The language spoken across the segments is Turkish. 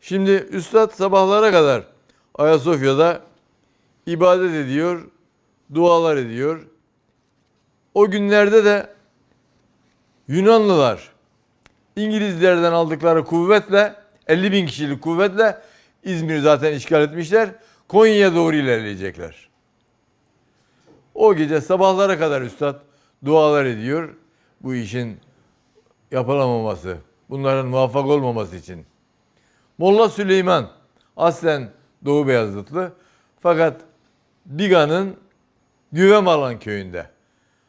Şimdi Üstad sabahlara kadar Ayasofya'da ibadet ediyor, dualar ediyor. O günlerde de Yunanlılar İngilizlerden aldıkları kuvvetle 50 bin kişilik kuvvetle İzmir'i zaten işgal etmişler. Konya'ya doğru ilerleyecekler. O gece sabahlara kadar üstad dualar ediyor. Bu işin yapılamaması, bunların muvaffak olmaması için. Molla Süleyman aslen Doğu Beyazıtlı fakat Biga'nın Güvemalan köyünde.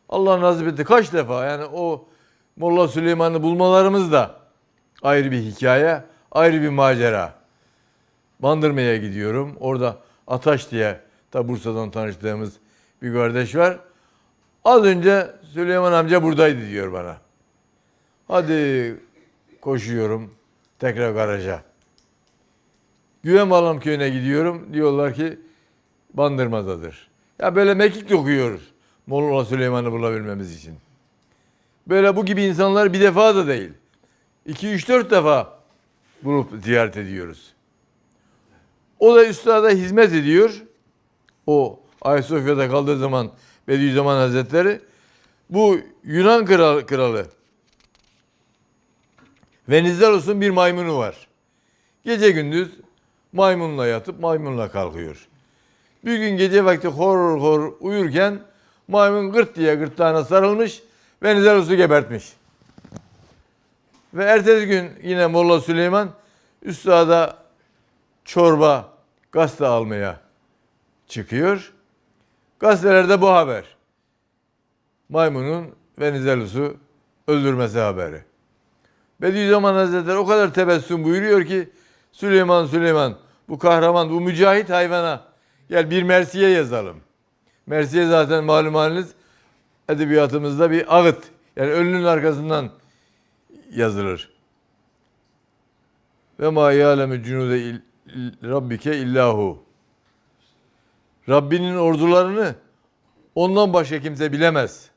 Allah nasip etti kaç defa yani o Molla Süleyman'ı bulmalarımız da ayrı bir hikaye, ayrı bir macera. Bandırma'ya gidiyorum. Orada Ataş diye ta Bursa'dan tanıştığımız bir kardeş var. Az önce Süleyman amca buradaydı diyor bana. Hadi koşuyorum tekrar garaja. Güvenbalam köyüne gidiyorum. Diyorlar ki Bandırma'dadır. Ya böyle mekik okuyoruz. Molla Süleyman'ı bulabilmemiz için. Böyle bu gibi insanlar bir defa da değil. 2 3 4 defa bulup ziyaret ediyoruz. O da üstada hizmet ediyor. O Ayasofya'da kaldığı zaman Bediüzzaman Hazretleri bu Yunan kral, kralı Venizelos'un bir maymunu var. Gece gündüz maymunla yatıp maymunla kalkıyor. Bir gün gece vakti hor hor uyurken maymun gırt diye gırtlağına sarılmış Venizelos'u gebertmiş. Ve ertesi gün yine Molla Süleyman üstada çorba gazete almaya çıkıyor. Gazetelerde bu haber. Maymunun Venizelos'u öldürmesi haberi. Bediüzzaman Hazretleri o kadar tebessüm buyuruyor ki Süleyman Süleyman bu kahraman bu mücahit hayvana gel bir mersiye yazalım. Mersiye zaten malum haliniz edebiyatımızda bir ağıt. Yani ölünün arkasından yazılır. Ve ma ya'lemu cunude rabbike illahu. Rabbinin ordularını ondan başka kimse bilemez.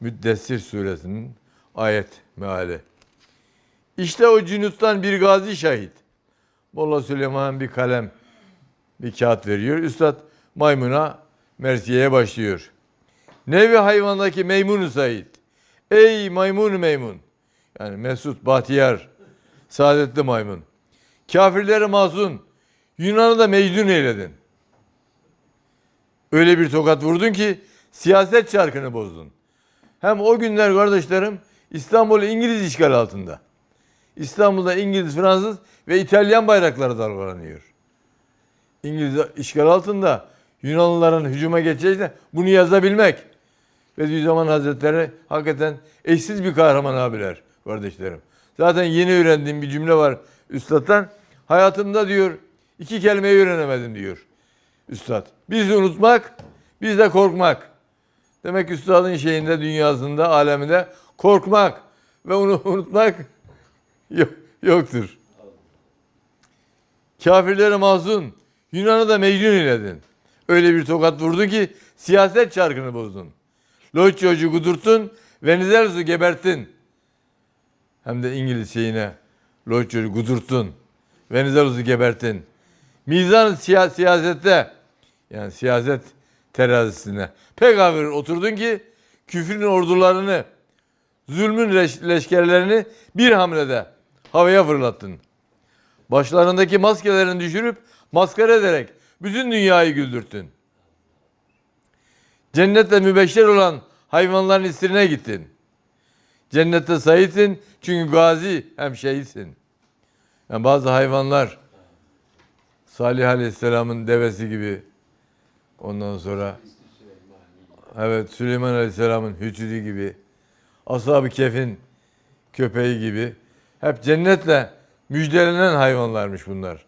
Müddessir suresinin ayet meali. İşte o cünuttan bir gazi şahit. Molla Süleyman bir kalem, bir kağıt veriyor. Üstad maymuna mersiyeye başlıyor. Nevi hayvandaki meymunu Said. Ey maymun meymun. Yani Mesut, Bahtiyar, saadetli maymun. Kafirleri mazun, Yunan'ı da mecnun eyledin. Öyle bir tokat vurdun ki siyaset çarkını bozdun. Hem o günler kardeşlerim İstanbul İngiliz işgal altında. İstanbul'da İngiliz, Fransız ve İtalyan bayrakları dalgalanıyor. İngiliz işgal altında Yunanlıların hücuma geçeceğine bunu yazabilmek. Bediüzzaman Hazretleri hakikaten eşsiz bir kahraman abiler kardeşlerim. Zaten yeni öğrendiğim bir cümle var üstadtan. Hayatımda diyor iki kelimeyi öğrenemedim diyor üstad. Bizi unutmak, biz de korkmak. Demek ki üstadın şeyinde, dünyasında, aleminde korkmak ve onu unutmak yok, yoktur. Kafirlere mahzun, Yunan'ı da mecnun eyledin. Öyle bir tokat vurdun ki siyaset çarkını bozdun. Loçyocu kudurttun, Venizelos'u geberttin. Hem de İngiliz şeyine Loçyocu kudurttun. Venizelos'u geberttin. Mizan siya- siyasette yani siyaset terazisine ağır oturdun ki küfrün ordularını, zulmün leş- leşkerlerini bir hamlede havaya fırlattın. Başlarındaki maskelerini düşürüp maskara ederek bütün dünyayı güldürttün. Cennetle mübeşşer olan hayvanların istirine gittin. Cennette sayitsin çünkü gazi hem şehitsin. Yani bazı hayvanlar Salih Aleyhisselam'ın devesi gibi ondan sonra evet Süleyman Aleyhisselam'ın hücudi gibi Ashab-ı Kehf'in köpeği gibi hep cennetle müjdelenen hayvanlarmış bunlar.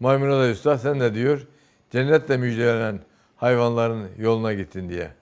Maymuna da üstad sen de diyor cennetle müjdelenen hayvanların yoluna gittin diye.